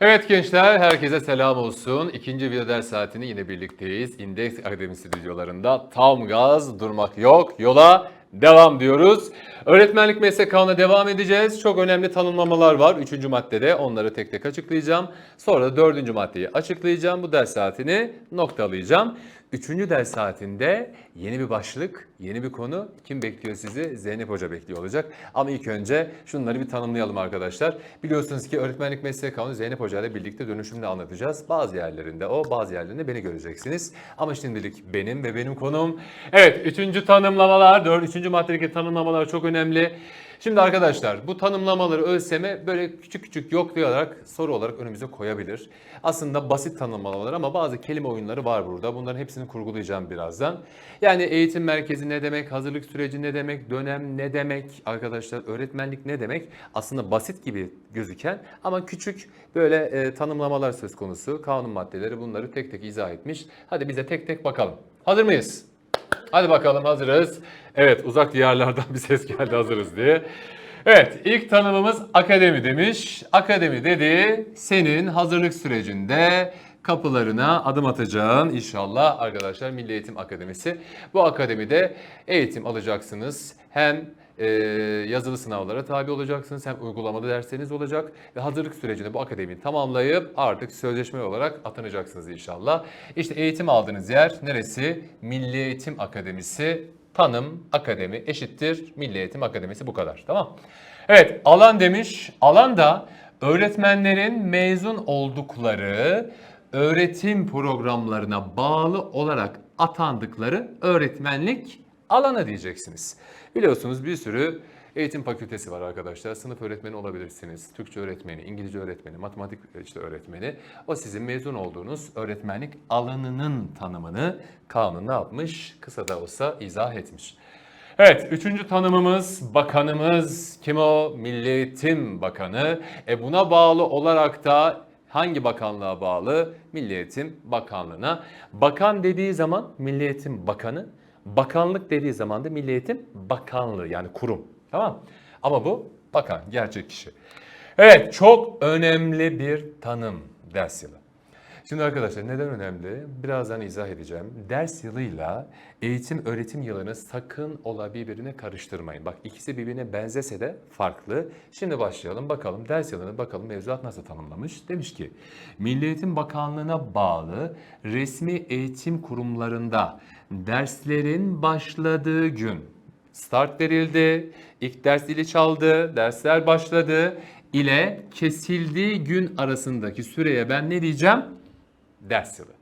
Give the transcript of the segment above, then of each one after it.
Evet gençler, herkese selam olsun. İkinci video ders saatini yine birlikteyiz. İndeks Akademi stüdyolarında tam gaz durmak yok, yola devam diyoruz. Öğretmenlik kanuna devam edeceğiz. Çok önemli tanımlamalar var. Üçüncü maddede onları tek tek açıklayacağım. Sonra da dördüncü maddeyi açıklayacağım. Bu ders saatini noktalayacağım. Üçüncü ders saatinde yeni bir başlık, yeni bir konu. Kim bekliyor sizi? Zeynep Hoca bekliyor olacak. Ama ilk önce şunları bir tanımlayalım arkadaşlar. Biliyorsunuz ki öğretmenlik meslek kanunu Zeynep Hoca ile birlikte dönüşümde anlatacağız. Bazı yerlerinde o, bazı yerlerinde beni göreceksiniz. Ama şimdilik benim ve benim konum. Evet, üçüncü tanımlamalar, dört, üçüncü maddedeki tanımlamalar çok önemli. Şimdi arkadaşlar bu tanımlamaları ÖSYM böyle küçük küçük yoklayarak soru olarak önümüze koyabilir. Aslında basit tanımlamalar ama bazı kelime oyunları var burada. Bunların hepsini kurgulayacağım birazdan. Yani eğitim merkezi ne demek, hazırlık süreci ne demek, dönem ne demek, arkadaşlar öğretmenlik ne demek? Aslında basit gibi gözüken ama küçük böyle e, tanımlamalar söz konusu. Kanun maddeleri bunları tek tek izah etmiş. Hadi bize tek tek bakalım. Hazır mıyız? Hadi bakalım hazırız. Evet uzak diyarlardan bir ses geldi hazırız diye. Evet ilk tanımımız akademi demiş. Akademi dedi senin hazırlık sürecinde kapılarına adım atacağın inşallah arkadaşlar Milli Eğitim Akademisi. Bu akademide eğitim alacaksınız. Hem e, yazılı sınavlara tabi olacaksınız hem uygulamada dersleriniz olacak ve hazırlık sürecinde bu akademiyi tamamlayıp artık sözleşme olarak atanacaksınız inşallah. İşte eğitim aldığınız yer neresi? Milli Eğitim Akademisi tanım akademi eşittir Milli Eğitim Akademisi bu kadar tamam. Evet alan demiş. Alan da öğretmenlerin mezun oldukları öğretim programlarına bağlı olarak atandıkları öğretmenlik alanı diyeceksiniz. Biliyorsunuz bir sürü eğitim fakültesi var arkadaşlar. Sınıf öğretmeni olabilirsiniz. Türkçe öğretmeni, İngilizce öğretmeni, matematik işte öğretmeni. O sizin mezun olduğunuz öğretmenlik alanının tanımını kanun ne yapmış? Kısa da olsa izah etmiş. Evet, üçüncü tanımımız bakanımız kim o? Milli Eğitim Bakanı. E buna bağlı olarak da hangi bakanlığa bağlı? Milli Eğitim Bakanlığı'na. Bakan dediği zaman Milli Eğitim Bakanı, bakanlık dediği zaman da Milli Eğitim Bakanlığı yani kurum. Tamam Ama bu bakan, gerçek kişi. Evet, çok önemli bir tanım ders yılı. Şimdi arkadaşlar neden önemli? Birazdan izah edeceğim. Ders yılıyla eğitim öğretim yılını sakın ola birbirine karıştırmayın. Bak ikisi birbirine benzese de farklı. Şimdi başlayalım bakalım ders yılını bakalım mevzuat nasıl tanımlamış? Demiş ki Milli Eğitim Bakanlığı'na bağlı resmi eğitim kurumlarında derslerin başladığı gün start verildi, ilk ders zili çaldı, dersler başladı ile kesildiği gün arasındaki süreye ben ne diyeceğim? Ders yılı.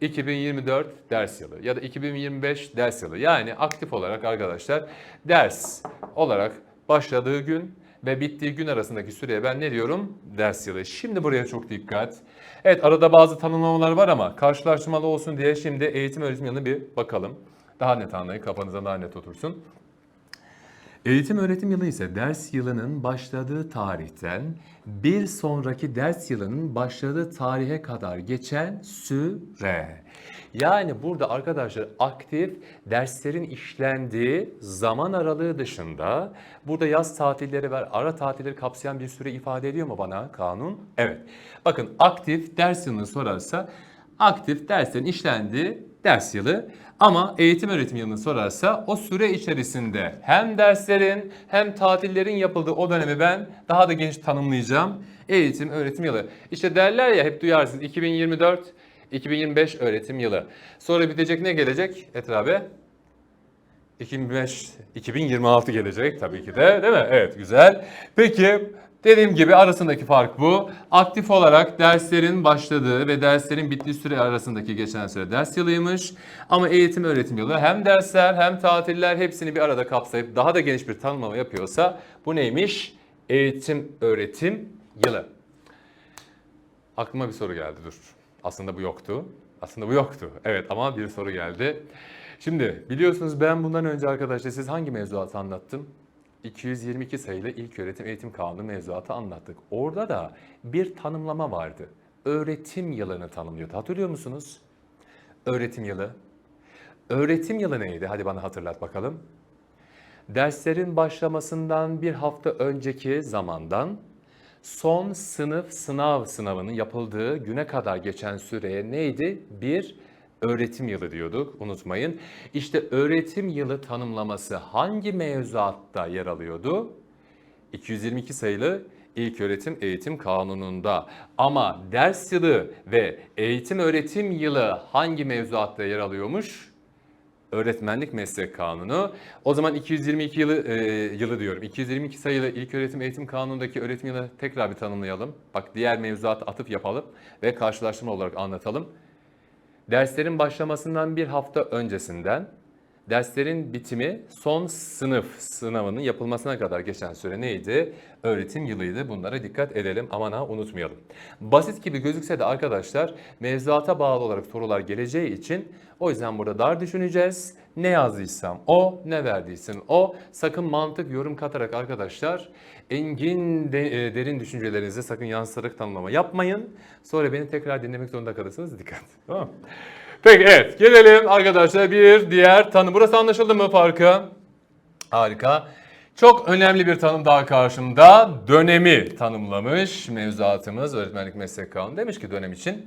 2024 ders yılı ya da 2025 ders yılı. Yani aktif olarak arkadaşlar ders olarak başladığı gün ve bittiği gün arasındaki süreye ben ne diyorum? Ders yılı. Şimdi buraya çok dikkat. Evet arada bazı tanımlamalar var ama karşılaştırmalı olsun diye şimdi eğitim öğretim yılını bir bakalım. Daha net anlayın kafanıza daha net otursun. Eğitim öğretim yılı ise ders yılının başladığı tarihten bir sonraki ders yılının başladığı tarihe kadar geçen süre. Yani burada arkadaşlar aktif derslerin işlendiği zaman aralığı dışında burada yaz tatilleri ve ara tatilleri kapsayan bir süre ifade ediyor mu bana kanun? Evet. Bakın aktif ders yılını sorarsa aktif derslerin işlendiği ders yılı ama eğitim öğretim yılını sorarsa o süre içerisinde hem derslerin hem tatillerin yapıldığı o dönemi ben daha da geniş tanımlayacağım. Eğitim öğretim yılı. İşte derler ya hep duyarsınız 2024 2025 öğretim yılı. Sonra bitecek ne gelecek Etra abi? 2005, 2026 gelecek tabii ki de değil mi? Evet güzel. Peki dediğim gibi arasındaki fark bu. Aktif olarak derslerin başladığı ve derslerin bittiği süre arasındaki geçen süre ders yılıymış. Ama eğitim öğretim yılı hem dersler hem tatiller hepsini bir arada kapsayıp daha da geniş bir tanımlama yapıyorsa bu neymiş? Eğitim öğretim yılı. Aklıma bir soru geldi dur. Aslında bu yoktu. Aslında bu yoktu. Evet ama bir soru geldi. Şimdi biliyorsunuz ben bundan önce arkadaşlar siz hangi mevzuatı anlattım? 222 sayılı ilk öğretim eğitim kanunu mevzuatı anlattık. Orada da bir tanımlama vardı. Öğretim yılını tanımlıyordu. Hatırlıyor musunuz? Öğretim yılı. Öğretim yılı neydi? Hadi bana hatırlat bakalım. Derslerin başlamasından bir hafta önceki zamandan son sınıf sınav sınavının yapıldığı güne kadar geçen süreye neydi? Bir öğretim yılı diyorduk unutmayın. İşte öğretim yılı tanımlaması hangi mevzuatta yer alıyordu? 222 sayılı İlköğretim Eğitim Kanunu'nda. Ama ders yılı ve eğitim öğretim yılı hangi mevzuatta yer alıyormuş? Öğretmenlik Meslek Kanunu. O zaman 222 yılı e, yılı diyorum. 222 sayılı İlköğretim Eğitim Kanunu'ndaki öğretim yılı tekrar bir tanımlayalım. Bak diğer mevzuat atıp yapalım ve karşılaştırma olarak anlatalım. Derslerin başlamasından bir hafta öncesinden derslerin bitimi son sınıf sınavının yapılmasına kadar geçen süre neydi? Öğretim yılıydı. Bunlara dikkat edelim. Aman ha unutmayalım. Basit gibi gözükse de arkadaşlar mevzuata bağlı olarak sorular geleceği için o yüzden burada dar düşüneceğiz. Ne yazdıysam o, ne verdiysem o. Sakın mantık, yorum katarak arkadaşlar engin de- e, derin düşüncelerinizi sakın yansıtarak tanımlama yapmayın. Sonra beni tekrar dinlemek zorunda kalırsınız. Dikkat. Tamam? Peki evet gelelim arkadaşlar bir diğer tanım. Burası anlaşıldı mı farkı? Harika. Çok önemli bir tanım daha karşımda. Dönemi tanımlamış mevzuatımız öğretmenlik meslek kanunu. Demiş ki dönem için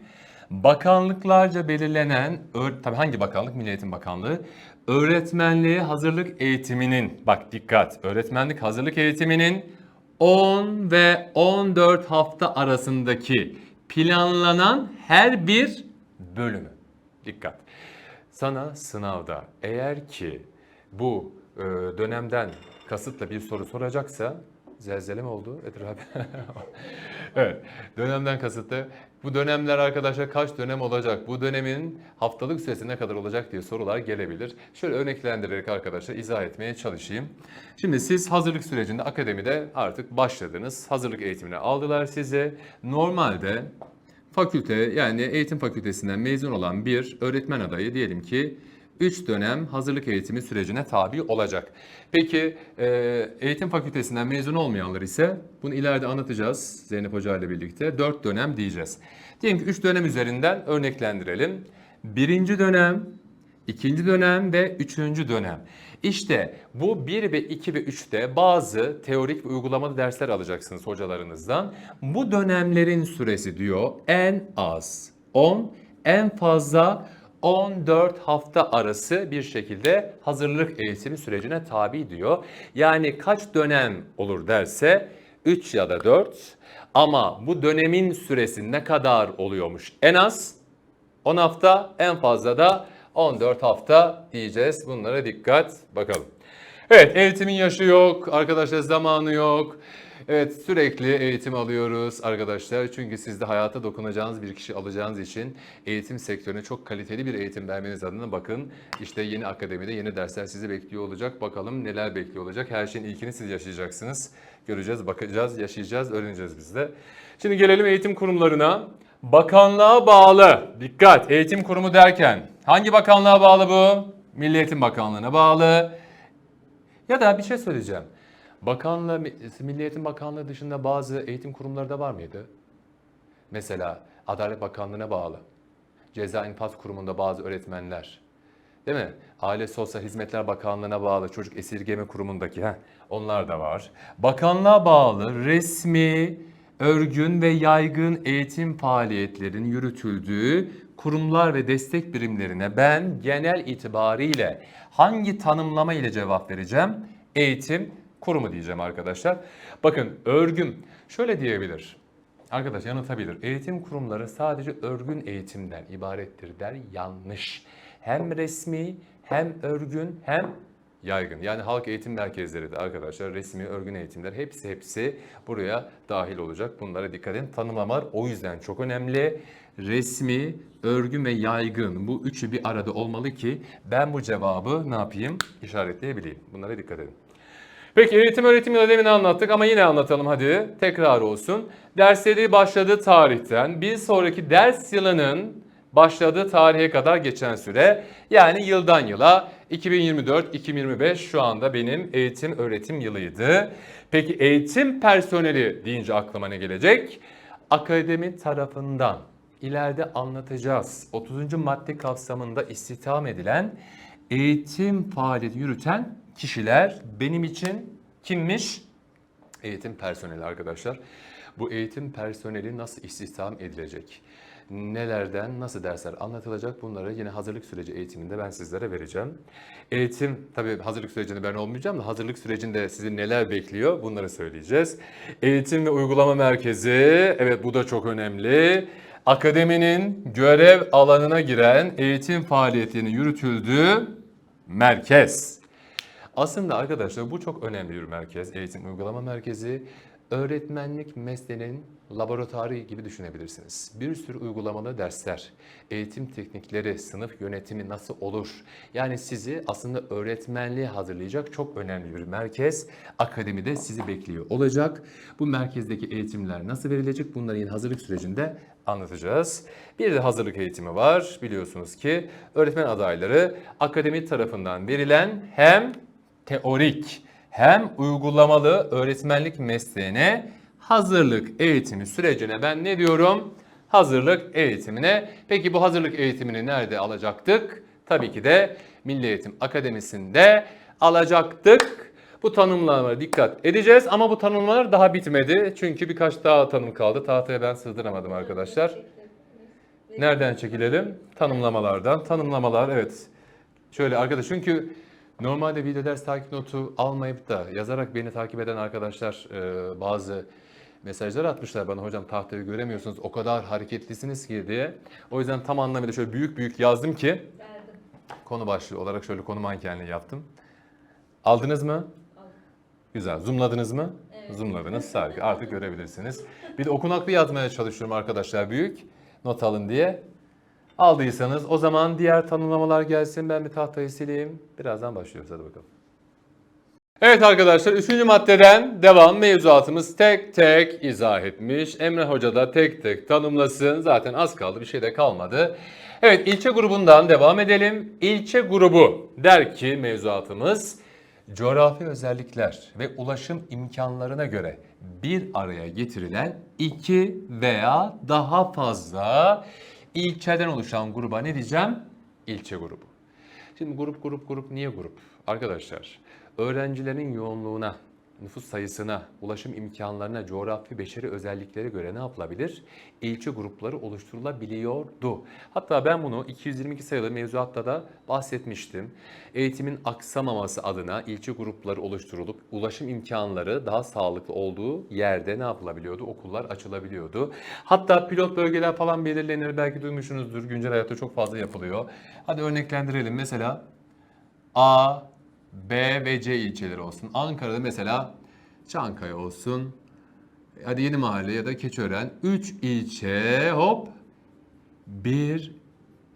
bakanlıklarca belirlenen, tabii hangi bakanlık? Milli Eğitim Bakanlığı. Öğretmenliğe hazırlık eğitiminin, bak dikkat, öğretmenlik hazırlık eğitiminin 10 ve 14 hafta arasındaki planlanan her bir bölümü. Dikkat. Sana sınavda eğer ki bu e, dönemden kasıtla bir soru soracaksa zelzele mi oldu Edir abi? evet. Dönemden kasıtlı bu dönemler arkadaşlar kaç dönem olacak? Bu dönemin haftalık süresi ne kadar olacak diye sorular gelebilir. Şöyle örneklendirerek arkadaşlar izah etmeye çalışayım. Şimdi siz hazırlık sürecinde akademide artık başladınız. Hazırlık eğitimini aldılar size. Normalde fakülte yani eğitim fakültesinden mezun olan bir öğretmen adayı diyelim ki 3 dönem hazırlık eğitimi sürecine tabi olacak. Peki e, eğitim fakültesinden mezun olmayanlar ise bunu ileride anlatacağız Zeynep Hoca ile birlikte 4 dönem diyeceğiz. Diyelim ki 3 dönem üzerinden örneklendirelim. Birinci dönem, İkinci dönem ve üçüncü dönem. İşte bu 1 ve 2 ve 3'te bazı teorik ve uygulamalı dersler alacaksınız hocalarınızdan. Bu dönemlerin süresi diyor en az 10, en fazla 14 hafta arası bir şekilde hazırlık eğitimi sürecine tabi diyor. Yani kaç dönem olur derse 3 ya da 4 ama bu dönemin süresi ne kadar oluyormuş? En az 10 hafta en fazla da 14 hafta diyeceğiz. Bunlara dikkat bakalım. Evet eğitimin yaşı yok arkadaşlar zamanı yok. Evet sürekli eğitim alıyoruz arkadaşlar. Çünkü siz de hayata dokunacağınız bir kişi alacağınız için eğitim sektörüne çok kaliteli bir eğitim vermeniz adına bakın. işte yeni akademide yeni dersler sizi bekliyor olacak. Bakalım neler bekliyor olacak. Her şeyin ilkini siz yaşayacaksınız. Göreceğiz, bakacağız, yaşayacağız, öğreneceğiz biz de. Şimdi gelelim eğitim kurumlarına. Bakanlığa bağlı. Dikkat eğitim kurumu derken hangi bakanlığa bağlı bu? Milli Eğitim Bakanlığı'na bağlı. Ya da bir şey söyleyeceğim. Bakanlığı, Milli Eğitim Bakanlığı dışında bazı eğitim kurumları da var mıydı? Mesela Adalet Bakanlığı'na bağlı. Ceza İnfaz Kurumu'nda bazı öğretmenler. Değil mi? Aile Sosyal Hizmetler Bakanlığı'na bağlı çocuk esirgeme kurumundaki heh, onlar da var. Bakanlığa bağlı resmi, örgün ve yaygın eğitim faaliyetlerin yürütüldüğü kurumlar ve destek birimlerine ben genel itibariyle hangi tanımlama ile cevap vereceğim? Eğitim kurumu diyeceğim arkadaşlar. Bakın örgün şöyle diyebilir. Arkadaş yanıltabilir. Eğitim kurumları sadece örgün eğitimden ibarettir der. Yanlış. Hem resmi hem örgün hem yaygın. Yani halk eğitim merkezleri de arkadaşlar resmi örgün eğitimler hepsi hepsi buraya dahil olacak. Bunlara dikkat edin. Tanımlamalar o yüzden çok önemli. Resmi, örgün ve yaygın bu üçü bir arada olmalı ki ben bu cevabı ne yapayım? İşaretleyebileyim. Bunlara dikkat edin. Peki eğitim öğretim yılı demin anlattık ama yine anlatalım hadi. Tekrar olsun. Dersleri başladığı tarihten bir sonraki ders yılının başladığı tarihe kadar geçen süre yani yıldan yıla 2024-2025 şu anda benim eğitim öğretim yılıydı. Peki eğitim personeli deyince aklıma ne gelecek? Akademi tarafından ileride anlatacağız. 30. madde kapsamında istihdam edilen eğitim faaliyeti yürüten kişiler benim için kimmiş? Eğitim personeli arkadaşlar. Bu eğitim personeli nasıl istihdam edilecek? Nelerden nasıl dersler anlatılacak bunları yine hazırlık süreci eğitiminde ben sizlere vereceğim. Eğitim tabii hazırlık sürecinde ben olmayacağım da hazırlık sürecinde sizi neler bekliyor bunları söyleyeceğiz. Eğitim ve uygulama merkezi evet bu da çok önemli. Akademinin görev alanına giren eğitim faaliyetinin yürütüldüğü merkez. Aslında arkadaşlar bu çok önemli bir merkez. Eğitim uygulama merkezi. Öğretmenlik mesleğinin laboratuvarı gibi düşünebilirsiniz. Bir sürü uygulamalı dersler, eğitim teknikleri, sınıf yönetimi nasıl olur? Yani sizi aslında öğretmenliğe hazırlayacak çok önemli bir merkez. Akademide sizi bekliyor olacak. Bu merkezdeki eğitimler nasıl verilecek? Bunları yine hazırlık sürecinde anlatacağız. Bir de hazırlık eğitimi var. Biliyorsunuz ki öğretmen adayları akademi tarafından verilen hem teorik hem uygulamalı öğretmenlik mesleğine hazırlık eğitimi sürecine ben ne diyorum? Hazırlık eğitimine. Peki bu hazırlık eğitimini nerede alacaktık? Tabii ki de Milli Eğitim Akademisi'nde alacaktık. Bu tanımlamalara dikkat edeceğiz ama bu tanımlar daha bitmedi. Çünkü birkaç daha tanım kaldı. Tahtaya ben sığdıramadım arkadaşlar. Nereden çekilelim? Tanımlamalardan. Tanımlamalar evet. Şöyle arkadaş çünkü normalde video ders takip notu almayıp da yazarak beni takip eden arkadaşlar e, bazı mesajlar atmışlar bana hocam tahtayı göremiyorsunuz o kadar hareketlisiniz ki diye. O yüzden tam anlamıyla şöyle büyük büyük yazdım ki konu başlığı olarak şöyle konu mankenliği yaptım. Aldınız mı? Güzel. Zoomladınız mı? Zoomladınız. Harika. Artık görebilirsiniz. Bir de okunaklı yazmaya çalışıyorum arkadaşlar büyük. Not alın diye. Aldıysanız o zaman diğer tanımlamalar gelsin. Ben bir tahtayı sileyim. Birazdan başlıyoruz. Hadi bakalım. Evet arkadaşlar 3. maddeden devam mevzuatımız tek tek izah etmiş. Emre Hoca da tek tek tanımlasın. Zaten az kaldı bir şey de kalmadı. Evet ilçe grubundan devam edelim. İlçe grubu der ki mevzuatımız coğrafi özellikler ve ulaşım imkanlarına göre bir araya getirilen iki veya daha fazla ilçeden oluşan gruba ne diyeceğim? İlçe grubu. Şimdi grup grup grup niye grup? Arkadaşlar öğrencilerin yoğunluğuna, nüfus sayısına, ulaşım imkanlarına, coğrafi beşeri özelliklere göre ne yapılabilir? İlçe grupları oluşturulabiliyordu. Hatta ben bunu 222 sayılı mevzuatta da bahsetmiştim. Eğitimin aksamaması adına ilçe grupları oluşturulup ulaşım imkanları daha sağlıklı olduğu yerde ne yapılabiliyordu? Okullar açılabiliyordu. Hatta pilot bölgeler falan belirlenir. Belki duymuşsunuzdur. Güncel hayatta çok fazla yapılıyor. Hadi örneklendirelim. Mesela A, B ve C ilçeleri olsun. Ankara'da mesela Çankaya olsun. Hadi Yeni Mahalle ya da Keçiören. 3 ilçe hop bir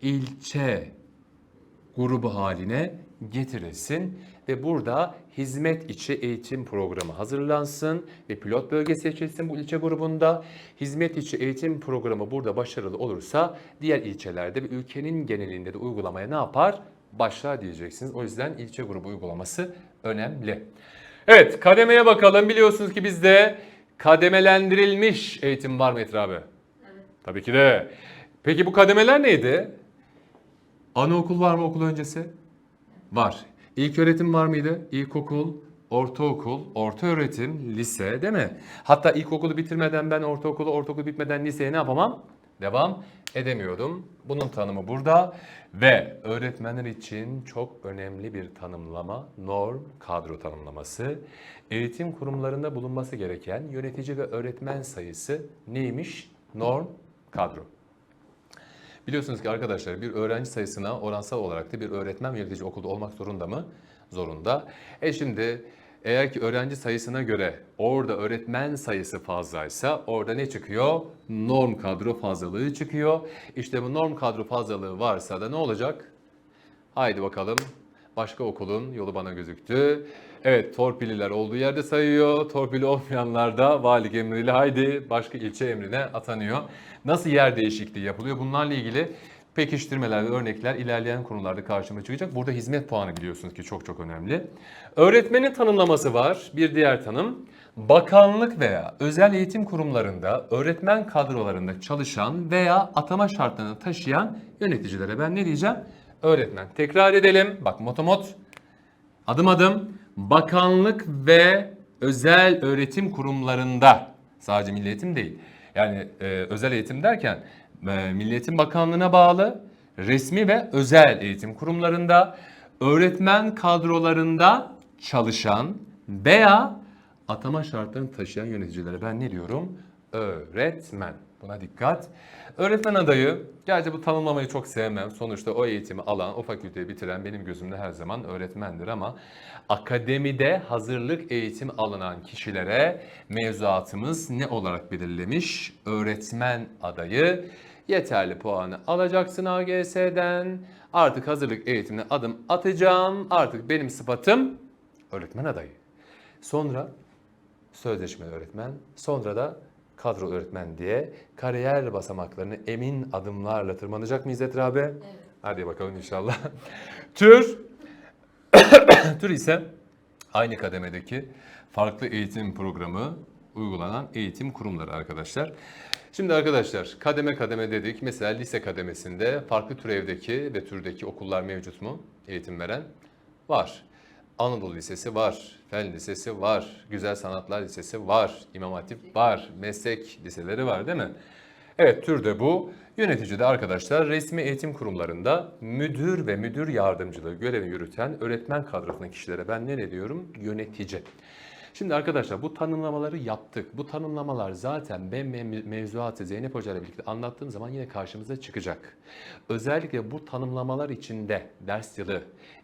ilçe grubu haline getirilsin ve burada hizmet içi eğitim programı hazırlansın ve pilot bölge seçilsin bu ilçe grubunda. Hizmet içi eğitim programı burada başarılı olursa diğer ilçelerde ve ülkenin genelinde de uygulamaya ne yapar? Başlar diyeceksiniz. O yüzden ilçe grubu uygulaması önemli. Evet kademeye bakalım. Biliyorsunuz ki bizde kademelendirilmiş eğitim var mı abi? Tabii ki de. Peki bu kademeler neydi? Anaokul var mı okul öncesi? Var. İlk öğretim var mıydı? İlkokul, ortaokul, orta öğretim, lise değil mi? Hatta ilkokulu bitirmeden ben ortaokulu, ortaokulu bitmeden liseye ne yapamam? Devam edemiyordum. Bunun tanımı burada ve öğretmenler için çok önemli bir tanımlama norm kadro tanımlaması. Eğitim kurumlarında bulunması gereken yönetici ve öğretmen sayısı neymiş? Norm kadro. Biliyorsunuz ki arkadaşlar bir öğrenci sayısına oransal olarak da bir öğretmen yönetici okulda olmak zorunda mı? Zorunda. E şimdi eğer ki öğrenci sayısına göre orada öğretmen sayısı fazlaysa orada ne çıkıyor? Norm kadro fazlalığı çıkıyor. İşte bu norm kadro fazlalığı varsa da ne olacak? Haydi bakalım. Başka okulun yolu bana gözüktü. Evet torpilliler olduğu yerde sayıyor. Torpili olmayanlar da valilik emriyle haydi başka ilçe emrine atanıyor. Nasıl yer değişikliği yapılıyor? Bunlarla ilgili pekiştirmeler ve örnekler ilerleyen konularda karşıma çıkacak. Burada hizmet puanı biliyorsunuz ki çok çok önemli. Öğretmenin tanımlaması var. Bir diğer tanım. Bakanlık veya özel eğitim kurumlarında öğretmen kadrolarında çalışan veya atama şartlarını taşıyan yöneticilere ben ne diyeceğim? Öğretmen. Tekrar edelim. Bak motomot. Adım adım bakanlık ve özel öğretim kurumlarında Sadece milli eğitim değil. Yani e, özel eğitim derken Milli Eğitim Bakanlığı'na bağlı resmi ve özel eğitim kurumlarında öğretmen kadrolarında çalışan veya atama şartlarını taşıyan yöneticilere ben ne diyorum? Öğretmen. Buna dikkat. Öğretmen adayı, gerçi bu tanımlamayı çok sevmem. Sonuçta o eğitimi alan, o fakülteyi bitiren benim gözümde her zaman öğretmendir ama akademide hazırlık eğitim alınan kişilere mevzuatımız ne olarak belirlemiş? Öğretmen adayı yeterli puanı alacaksın AGS'den. Artık hazırlık eğitimine adım atacağım. Artık benim sıfatım öğretmen adayı. Sonra sözleşmeli öğretmen, sonra da kadro öğretmen diye kariyer basamaklarını emin adımlarla tırmanacak mıyız Etra abi? Evet. Hadi bakalım inşallah. Tür, tür ise aynı kademedeki farklı eğitim programı uygulanan eğitim kurumları arkadaşlar. Şimdi arkadaşlar kademe kademe dedik. Mesela lise kademesinde farklı türevdeki ve türdeki okullar mevcut mu? Eğitim veren var. Anadolu Lisesi var, Fen Lisesi var, Güzel Sanatlar Lisesi var, İmam Hatip var, meslek liseleri var değil mi? Evet türde bu. Yönetici de arkadaşlar resmi eğitim kurumlarında müdür ve müdür yardımcılığı görevi yürüten öğretmen kadrosundaki kişilere ben ne diyorum? Yönetici. Şimdi arkadaşlar bu tanımlamaları yaptık. Bu tanımlamalar zaten ben mev- mevzuatı Zeynep Hoca ile birlikte anlattığım zaman yine karşımıza çıkacak. Özellikle bu tanımlamalar içinde ders yılı,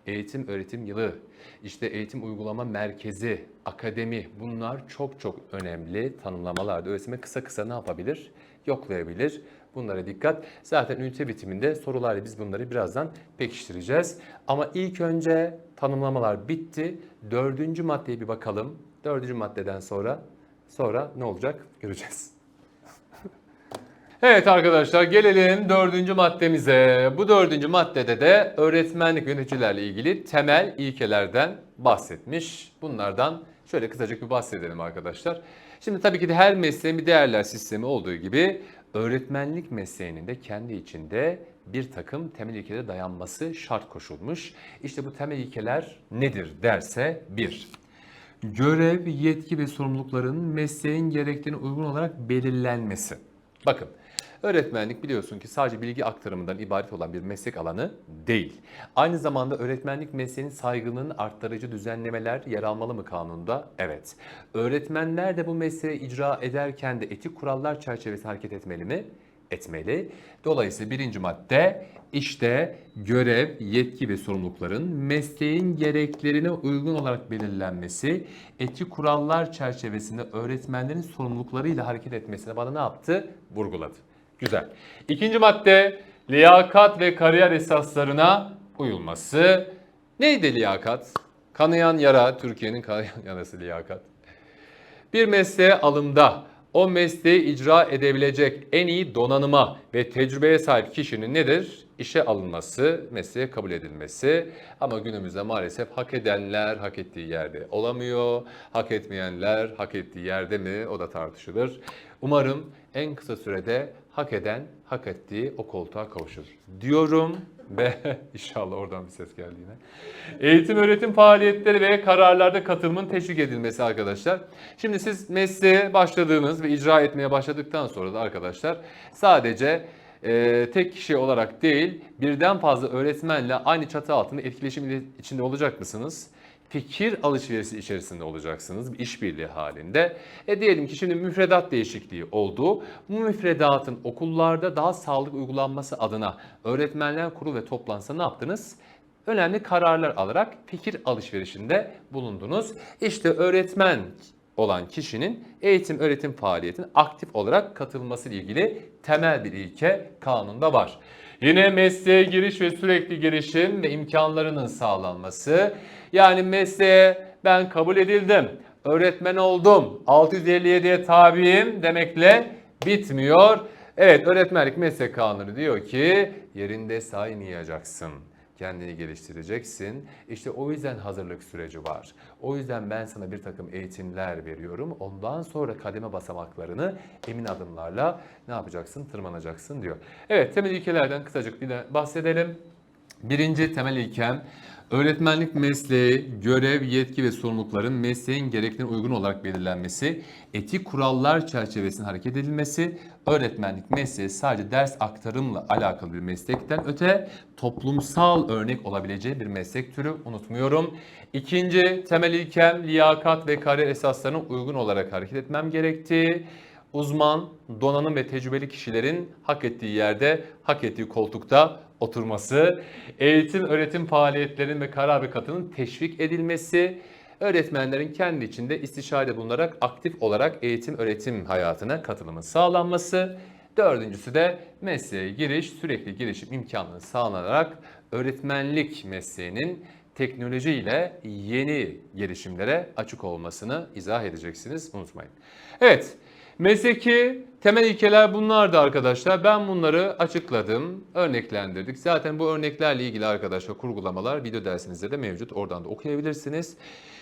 eğitim öğretim yılı, işte eğitim uygulama merkezi, akademi bunlar çok çok önemli tanımlamalardı. Öğretmen kısa kısa ne yapabilir? Yoklayabilir. Bunlara dikkat. Zaten ünite bitiminde sorularla biz bunları birazdan pekiştireceğiz. Ama ilk önce tanımlamalar bitti. Dördüncü maddeye bir bakalım. Dördüncü maddeden sonra sonra ne olacak göreceğiz. Evet arkadaşlar gelelim dördüncü maddemize. Bu dördüncü maddede de öğretmenlik yöneticilerle ilgili temel ilkelerden bahsetmiş. Bunlardan şöyle kısacık bir bahsedelim arkadaşlar. Şimdi tabii ki de her mesleğin bir değerler sistemi olduğu gibi öğretmenlik mesleğinin de kendi içinde bir takım temel ilkelere dayanması şart koşulmuş. İşte bu temel ilkeler nedir derse bir, görev, yetki ve sorumlulukların mesleğin gerektiğine uygun olarak belirlenmesi. Bakın öğretmenlik biliyorsun ki sadece bilgi aktarımından ibaret olan bir meslek alanı değil. Aynı zamanda öğretmenlik mesleğinin saygınlığını arttırıcı düzenlemeler yer almalı mı kanunda? Evet. Öğretmenler de bu mesleği icra ederken de etik kurallar çerçevesi hareket etmeli mi? Etmeli. Dolayısıyla birinci madde işte görev, yetki ve sorumlulukların mesleğin gereklerine uygun olarak belirlenmesi, etik kurallar çerçevesinde öğretmenlerin sorumluluklarıyla hareket etmesine bana ne yaptı? Vurguladı. Güzel. İkinci madde liyakat ve kariyer esaslarına uyulması. Neydi liyakat? Kanayan yara, Türkiye'nin kanayan yarası liyakat. Bir mesleğe alımda o mesleği icra edebilecek en iyi donanıma ve tecrübeye sahip kişinin nedir? İşe alınması, mesleğe kabul edilmesi. Ama günümüzde maalesef hak edenler hak ettiği yerde olamıyor. Hak etmeyenler hak ettiği yerde mi? O da tartışılır. Umarım en kısa sürede hak eden hak ettiği o koltuğa kavuşur diyorum ve inşallah oradan bir ses geldi yine. Eğitim öğretim faaliyetleri ve kararlarda katılımın teşvik edilmesi arkadaşlar. Şimdi siz mesleğe başladığınız ve icra etmeye başladıktan sonra da arkadaşlar sadece e, tek kişi olarak değil birden fazla öğretmenle aynı çatı altında etkileşim içinde olacak mısınız? Fikir alışverişi içerisinde olacaksınız. Bir işbirliği halinde. E diyelim ki şimdi müfredat değişikliği oldu. Bu müfredatın okullarda daha sağlık uygulanması adına öğretmenler kurulu ve toplansa ne yaptınız? Önemli kararlar alarak fikir alışverişinde bulundunuz. İşte öğretmen olan kişinin eğitim öğretim faaliyetine aktif olarak katılması ile ilgili temel bir ilke kanunda var. Yine mesleğe giriş ve sürekli girişim ve imkanlarının sağlanması. Yani mesleğe ben kabul edildim, öğretmen oldum, 657'ye tabiyim demekle bitmiyor. Evet öğretmenlik meslek kanunu diyor ki yerinde saymayacaksın kendini geliştireceksin. İşte o yüzden hazırlık süreci var. O yüzden ben sana bir takım eğitimler veriyorum. Ondan sonra kademe basamaklarını emin adımlarla ne yapacaksın? Tırmanacaksın diyor. Evet temel ilkelerden kısacık bir de bahsedelim. Birinci temel ilkem öğretmenlik mesleği, görev, yetki ve sorumlulukların mesleğin gereklerine uygun olarak belirlenmesi, etik kurallar çerçevesinde hareket edilmesi, öğretmenlik mesleği sadece ders aktarımla alakalı bir meslekten öte toplumsal örnek olabileceği bir meslek türü unutmuyorum. İkinci temel ilkem liyakat ve kariyer esaslarına uygun olarak hareket etmem gerektiği, uzman, donanım ve tecrübeli kişilerin hak ettiği yerde, hak ettiği koltukta oturması, eğitim öğretim faaliyetlerinin ve karar katının teşvik edilmesi, öğretmenlerin kendi içinde istişare bulunarak aktif olarak eğitim öğretim hayatına katılımın sağlanması, dördüncüsü de mesleğe giriş, sürekli girişim imkanının sağlanarak öğretmenlik mesleğinin teknolojiyle yeni gelişimlere açık olmasını izah edeceksiniz. Unutmayın. Evet, mesleki temel ilkeler bunlardı arkadaşlar. Ben bunları açıkladım, örneklendirdik. Zaten bu örneklerle ilgili arkadaşlar kurgulamalar video dersinizde de mevcut. Oradan da okuyabilirsiniz.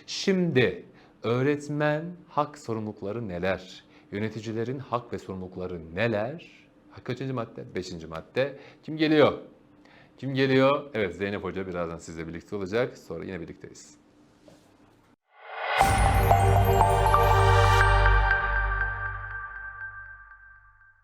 Şimdi öğretmen hak sorumlulukları neler? Yöneticilerin hak ve sorumlulukları neler? Kaçıncı madde? Beşinci madde. Kim geliyor? Kim geliyor? Evet Zeynep Hoca birazdan sizle birlikte olacak. Sonra yine birlikteyiz.